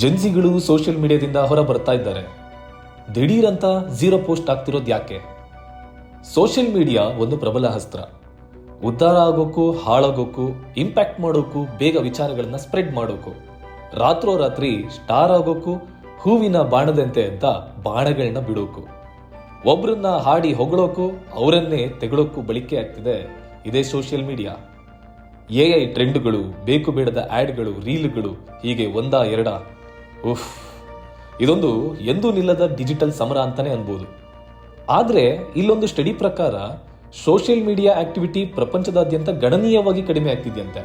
ಜೆನ್ಸಿಗಳು social ಮೀಡಿಯಾದಿಂದ ಹೊರ ಬರ್ತಾ ಇದ್ದಾರೆ. ದಿಢೀರಂತ ಝೀರೋ ಪೋಸ್ಟ್ ಆಗ್ತಿರೋದು ಯಾಕೆ? ಸೋಷಿಯಲ್ ಮೀಡಿಯಾ ಒಂದು ಪ್ರಬಲ ಅಸ್ತ್ರ. ಉದ್ಧಾರ ಆಗೋಕ್ಕೂ ಹಾಳಾಗೋಕ್ಕೂ ಇಂಪ್ಯಾಕ್ಟ್ ಮಾಡೋಕ್ಕೂ, ಬೇಗ ವಿಚಾರಗಳನ್ನ ಸ್ಪ್ರೆಡ್ ಮಾಡೋಕ್ಕೂ. ರಾತ್ರೋರಾತ್ರಿ ಸ್ಟಾರ್ ಆಗೋಕ್ಕೂ, ಹೂವಿನ ಬಾಣದಂತೆ ಅಂತ ಬಾಣಗಳನ್ನ ಬಿಡೋಕು. ಒಬ್ರನ್ನ ಹಾಡಿ ಹೊಗಳೋಕ್ಕೂ ಅವರನ್ನೇ ತೆಗಳೋಕ್ಕೂ ಬಳಕೆ ಆಗ್ತಿದೆ ಇದೇ ಸೋಷಿಯಲ್ ಮೀಡಿಯಾ ಎ ಐ ಟ್ರೆಂಡ್ಗಳು ಬೇಕು ಬೇಡದ ಆಡ್ಗಳು ರೀಲ್ಗಳು ಹೀಗೆ ಒಂದ ಎರಡ ಉಫ್, ಇದೊಂದು ಎಂದೂ ನಿಲ್ಲದ ಡಿಜಿಟಲ್ ಸಮರ ಅಂತಾನೆ ಅನ್ಬೋದು. ಆದರೆ ಇಲ್ಲೊಂದು ಸ್ಟಡಿ ಪ್ರಕಾರ ಸೋಷಿಯಲ್ ಮೀಡಿಯಾ ಆಕ್ಟಿವಿಟಿ ಪ್ರಪಂಚದಾದ್ಯಂತ ಗಣನೀಯವಾಗಿ ಕಡಿಮೆ ಆಗ್ತಿದೆಯಂತೆ.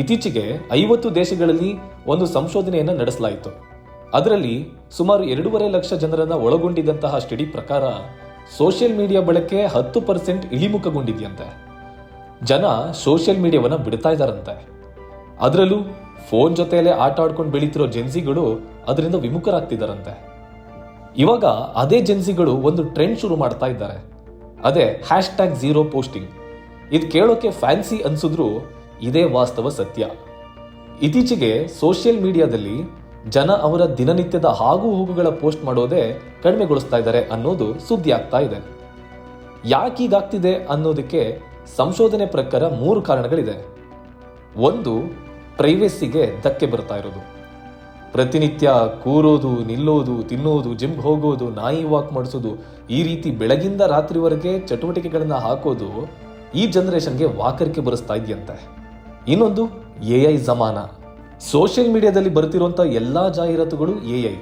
ಇತ್ತೀಚೆಗೆ ಐವತ್ತು ದೇಶಗಳಲ್ಲಿ ಒಂದು ಸಂಶೋಧನೆಯನ್ನು ನಡೆಸಲಾಯಿತು. ಅದರಲ್ಲಿ ಸುಮಾರು ಎರಡೂವರೆ ಲಕ್ಷ ಜನರನ್ನು ಒಳಗೊಂಡಿದ್ದಂತಹ ಸ್ಟಡಿ ಪ್ರಕಾರ ಸೋಷಿಯಲ್ ಮೀಡಿಯಾ ಬಳಕೆ ಹತ್ತು ಪರ್ಸೆಂಟ್ ಇಳಿಮುಖಗೊಂಡಿದೆಯಂತೆ. ಜನ ಸೋಷಿಯಲ್ ಮೀಡಿಯಾವನ್ನು ಬಿಡ್ತಾ ಇದ್ದಾರಂತೆ ಅದರಲ್ಲೂ ಫೋನ್ ಜೊತೆಯಲ್ಲೇ ಆಟ ಆಡ್ಕೊಂಡು ಬೆಳೀತಿರೋ ಜೆನ್ಸಿಗಳು ಅದರಿಂದ ವಿಮುಖರಾಗ್ತಿದ್ದಾರಂತೆ ಇವಾಗ ಅದೇ ಜೆನ್ಸಿಗಳು ಒಂದು ಟ್ರೆಂಡ್ ಶುರು ಮಾಡ್ತಾ ಇದ್ದಾರೆ. ಅದೇ ಹ್ಯಾಶ್ ಟ್ಯಾಗ್ ಝೀರೋ ಪೋಸ್ಟಿಂಗ್ ಇದು ಕೇಳೋಕೆ ಫ್ಯಾನ್ಸಿ ಅನ್ಸಿದ್ರು ಇದೇ ವಾಸ್ತವ ಸತ್ಯ. ಇತ್ತೀಚೆಗೆ ಸೋಷಿಯಲ್ ಮೀಡಿಯಾದಲ್ಲಿ ಜನ ಅವರ ದಿನನಿತ್ಯದ ಹಾಗು ಹೋಗುಗಳ ಪೋಸ್ಟ್ ಮಾಡೋದೇ ಕಡಿಮೆಗೊಳಿಸ್ತಾ ಇದ್ದಾರೆ ಅನ್ನೋದು ಸುದ್ದಿ ಆಗ್ತಾ ಇದೆ. ಯಾಕೆ ಯಾಕೀಗಾಗ್ತಿದೆ ಅನ್ನೋದಕ್ಕೆ ಸಂಶೋಧನೆ ಪ್ರಕಾರ ಮೂರು ಕಾರಣಗಳಿದೆ. ಒಂದು ಪ್ರೈವೇಸಿಗೆ ಧಕ್ಕೆ ಬರ್ತಾ ಇರೋದು. ಪ್ರತಿನಿತ್ಯ ಕೂರೋದು, ನಿಲ್ಲೋದು, ತಿನ್ನೋದು ಜಿಮ್ ಹೋಗೋದು, ನಾಯಿ ವಾಕ್ ಮಾಡಿಸೋದು, ಈ ರೀತಿ ಬೆಳಗಿಂದ ರಾತ್ರಿವರೆಗೆ ಚಟುವಟಿಕೆಗಳನ್ನ ಹಾಕೋದು ಈ ಜನರೇಷನ್ಗೆ ವಾಕರಿಕೆ ಬರೆಸ್ತಾ ಇದೆಯಂತೆ. ಇನ್ನೊಂದು ಎ ಐ ಜಮಾನ. ಸೋಷಿಯಲ್ ಮೀಡಿಯಾದಲ್ಲಿ ಬರ್ತಿರುವಂತ ಎಲ್ಲಾ ಜಾಹೀರಾತುಗಳು ಎ ಐ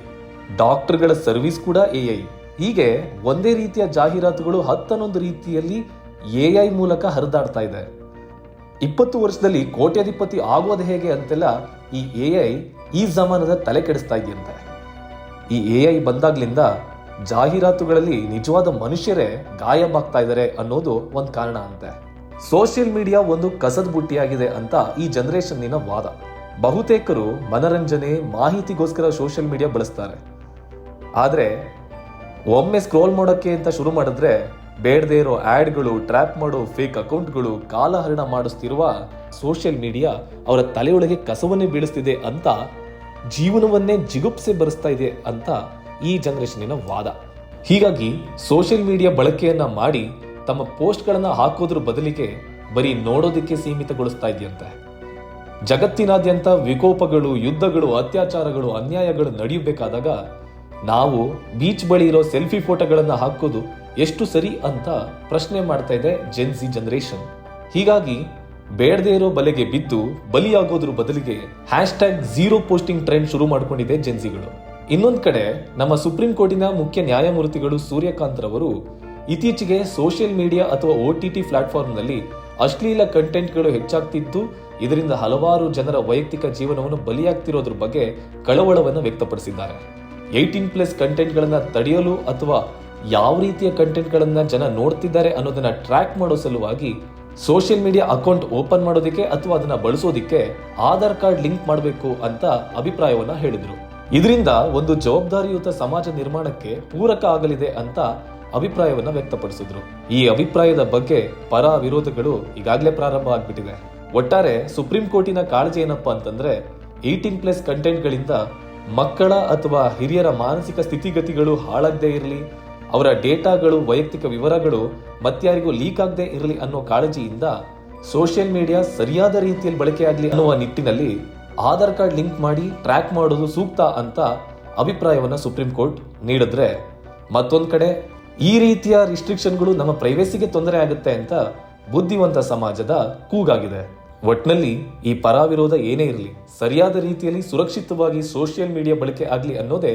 ಡಾಕ್ಟರ್ಗಳ ಸರ್ವಿಸ್ ಕೂಡ ಎ ಐ ಹೀಗೆ ಒಂದೇ ರೀತಿಯ ಜಾಹೀರಾತುಗಳು ಹತ್ತನ್ನೊಂದು ರೀತಿಯಲ್ಲಿ ಎ ಐ ಮೂಲಕ ಹರಿದಾಡ್ತಾ ಇದೆ. ಇಪ್ಪತ್ತು ವರ್ಷದಲ್ಲಿ ಕೋಟ್ಯಾಧಿಪತಿ ಆಗೋದು ಹೇಗೆ ಅಂತೆಲ್ಲ ಈ ಎ ಐ ಈ ಜಮಾನದ ತಲೆ ಕೆಡಿಸ್ತಾ ಇದೆಯಂತೆ ಈ ಎ ಐ ಬಂದಾಗ್ಲಿಂದ ಜಾಹೀರಾತುಗಳಲ್ಲಿ ನಿಜವಾದ ಮನುಷ್ಯರೇ ಗಾಯಬಾಗ್ತಾ ಇದ್ದಾರೆ ಅನ್ನೋದು ಒಂದು ಕಾರಣ ಅಂತೆ. ಸೋಷಿಯಲ್ ಮೀಡಿಯಾ ಒಂದು ಕಸದ ಬುಟ್ಟಿಯಾಗಿದೆ ಅಂತ ಈ ಜನರೇಷನ್ನಿನ ವಾದ. ಬಹುತೇಕರು ಮನರಂಜನೆ, ಮಾಹಿತಿಗೋಸ್ಕರ ಸೋಷಿಯಲ್ ಮೀಡಿಯಾ ಬಳಸ್ತಾರೆ. ಆದರೆ ಒಮ್ಮೆ ಸ್ಕ್ರೋಲ್ ಮಾಡೋಕ್ಕೆ ಅಂತ ಶುರು ಮಾಡಿದ್ರೆ ಬೇಡದೇ ಇರೋ ಆ್ಯಡ್ಗಳು ಟ್ರ್ಯಾಪ್ ಮಾಡೋ ಫೇಕ್ ಅಕೌಂಟ್ಗಳು ಕಾಲಹರಣ ಮಾಡಿಸ್ತಿರುವ ಸೋಷಿಯಲ್ ಮೀಡಿಯಾ ಅವರ ತಲೆಯೊಳಗೆ ಕಸವನ್ನೇ ಬೀಳಿಸ್ತಿದೆ ಅಂತ ಜೀವನವನ್ನೇ ಜಿಗುಪ್ಸೆ ಬರೆಸ್ತಾ ಇದೆ ಅಂತ ಈ ಜನರೇಷನಿನ ವಾದ. ಹೀಗಾಗಿ ಸೋಷಿಯಲ್ ಮೀಡಿಯಾ ಬಳಕೆಯನ್ನ ಮಾಡಿ ತಮ್ಮ ಪೋಸ್ಟ್ಗಳನ್ನು ಹಾಕೋದ್ರ ಬದಲಿಗೆ ಬರೀ ನೋಡೋದಕ್ಕೆ ಸೀಮಿತಗೊಳಿಸ್ತಾ ಇದೆಯಂತೆ. ಜಗತ್ತಿನಾದ್ಯಂತ ವಿಕೋಪಗಳು, ಯುದ್ಧಗಳು, ಅತ್ಯಾಚಾರಗಳು, ಅನ್ಯಾಯಗಳು ನಡೆಯಬೇಕಾದಾಗ ನಾವು ಬೀಚ್ ಬಳಿ ಇರೋ ಸೆಲ್ಫಿ ಫೋಟೋಗಳನ್ನು ಹಾಕೋದು ಎಷ್ಟು ಸರಿ ಅಂತ ಪ್ರಶ್ನೆ ಮಾಡ್ತಾ ಇದೆ ಜೆನ್ಸಿ ಜನರೇಷನ್ ಹೀಗಾಗಿ, ಬೇಡದೇ ಇರೋ ಬಲೆಗೆ ಬಿದ್ದು ಬಲಿಯಾಗೋದ್ರ ಬದಲಿಗೆ hashtag zero posting trend ಶುರು ಮಾಡ್ಕೊಂಡಿದೆ ಜೆನ್ಸಿಗಳು ಇನ್ನೊಂದ್ ಕಡೆ, ನಮ್ಮ ಸುಪ್ರೀಂ ಕೋರ್ಟಿನ ಮುಖ್ಯ ನ್ಯಾಯಮೂರ್ತಿಗಳು ಸೂರ್ಯಕಾಂತ್ ರವರು ಇತ್ತೀಚೆಗೆ ಸೋಷಿಯಲ್ ಮೀಡಿಯಾ ಅಥವಾ ಒ ಟಿ ಟಿ ಪ್ಲಾಟ್ಫಾರ್ಮ್ನಲ್ಲಿ ಅಶ್ಲೀಲ ಕಂಟೆಂಟ್ಗಳು ಹೆಚ್ಚಾಗ್ತಿದ್ದು ಇದರಿಂದ ಹಲವಾರು ಜನರ ವೈಯಕ್ತಿಕ ಜೀವನವನ್ನು ಬಲಿಯಾಗ್ತಿರೋದ್ರ ಬಗ್ಗೆ ಕಳವಳವನ್ನು ವ್ಯಕ್ತಪಡಿಸಿದ್ದಾರೆ. ಏಯ್ಟೀನ್ ಪ್ಲಸ್ ಕಂಟೆಂಟ್ಗಳನ್ನ ತಡೆಯಲು ಅಥವಾ ಯಾವ ರೀತಿಯ ಕಂಟೆಂಟ್ಗಳನ್ನು ಜನ ನೋಡ್ತಿದ್ದಾರೆ ಅನ್ನೋದನ್ನ ಟ್ರ್ಯಾಕ್ ಮಾಡೋ ಸಲುವಾಗಿ ಸೋಷಿಯಲ್ ಮೀಡಿಯಾ ಅಕೌಂಟ್ ಓಪನ್ ಮಾಡೋದಕ್ಕೆ ಅಥವಾ ಅದನ್ನ ಬಳಸೋದಿಕ್ಕೆ ಆಧಾರ್ ಕಾರ್ಡ್ ಲಿಂಕ್ ಮಾಡಬೇಕು ಅಂತ ಅಭಿಪ್ರಾಯವನ್ನ ಹೇಳಿದ್ರು. ಇದರಿಂದ ಒಂದು ಜವಾಬ್ದಾರಿಯುತ ಸಮಾಜ ನಿರ್ಮಾಣಕ್ಕೆ ಪೂರಕ ಆಗಲಿದೆ ಅಂತ ಅಭಿಪ್ರಾಯವನ್ನ ವ್ಯಕ್ತಪಡಿಸಿದ್ರು. ಈ ಅಭಿಪ್ರಾಯದ ಬಗ್ಗೆ ಪರ ವಿರೋಧಗಳು ಈಗಾಗಲೇ ಪ್ರಾರಂಭ ಆಗ್ಬಿಟ್ಟಿದೆ. ಒಟ್ಟಾರೆ ಸುಪ್ರೀಂ ಕೋರ್ಟಿನ ಕಾಳಜಿ ಏನಪ್ಪಾ ಅಂತಂದ್ರೆ ಏಯ್ಟೀನ್ ಪ್ಲಸ್ ಕಂಟೆಂಟ್ಗಳಿಂದ ಮಕ್ಕಳ ಅಥವಾ ಹಿರಿಯರ ಮಾನಸಿಕ ಸ್ಥಿತಿಗತಿಗಳು ಹಾಳಾಗದೇ ಇರಲಿ ಅವರ ಡೇಟಾಗಳು, ವೈಯಕ್ತಿಕ ವಿವರಗಳು ಮತ್ಯಾರಿಗೂ ಲೀಕ್ ಆಗದೆ ಇರಲಿ ಅನ್ನೋ ಕಾಳಜಿಯಿಂದ ಸೋಷಿಯಲ್ ಮೀಡಿಯಾ ಸರಿಯಾದ ರೀತಿಯಲ್ಲಿ ಬಳಕೆಯಾಗಲಿ ಅನ್ನುವ ನಿಟ್ಟಿನಲ್ಲಿ ಆಧಾರ್ ಕಾರ್ಡ್ ಲಿಂಕ್ ಮಾಡಿ ಟ್ರ್ಯಾಕ್ ಮಾಡೋದು ಸೂಕ್ತ ಅಂತ ಅಭಿಪ್ರಾಯವನ್ನು ಸುಪ್ರೀಂ ಕೋರ್ಟ್ ನೀಡಿದ್ರೆ ಮತ್ತೊಂದು ಕಡೆ, ಈ ರೀತಿಯ ರಿಸ್ಟ್ರಿಕ್ಷನ್ಗಳು ನಮ್ಮ ಪ್ರೈವೇಸಿಗೆ ತೊಂದರೆ ಆಗುತ್ತೆ ಅಂತ ಬುದ್ಧಿವಂತ ಸಮಾಜದ ಕೂಗಾಗಿದೆ. ಒಟ್ನಲ್ಲಿ ಈ ಪರಾವಿರೋಧ ಏನೇ ಇರಲಿ, ಸರಿಯಾದ ರೀತಿಯಲ್ಲಿ ಸುರಕ್ಷಿತವಾಗಿ ಸೋಷಿಯಲ್ ಮೀಡಿಯಾ ಬಳಕೆ ಆಗಲಿ ಅನ್ನೋದೇ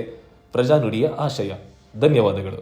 ಪ್ರಜಾನುಡಿಯ ಆಶಯ. ಧನ್ಯವಾದಗಳು.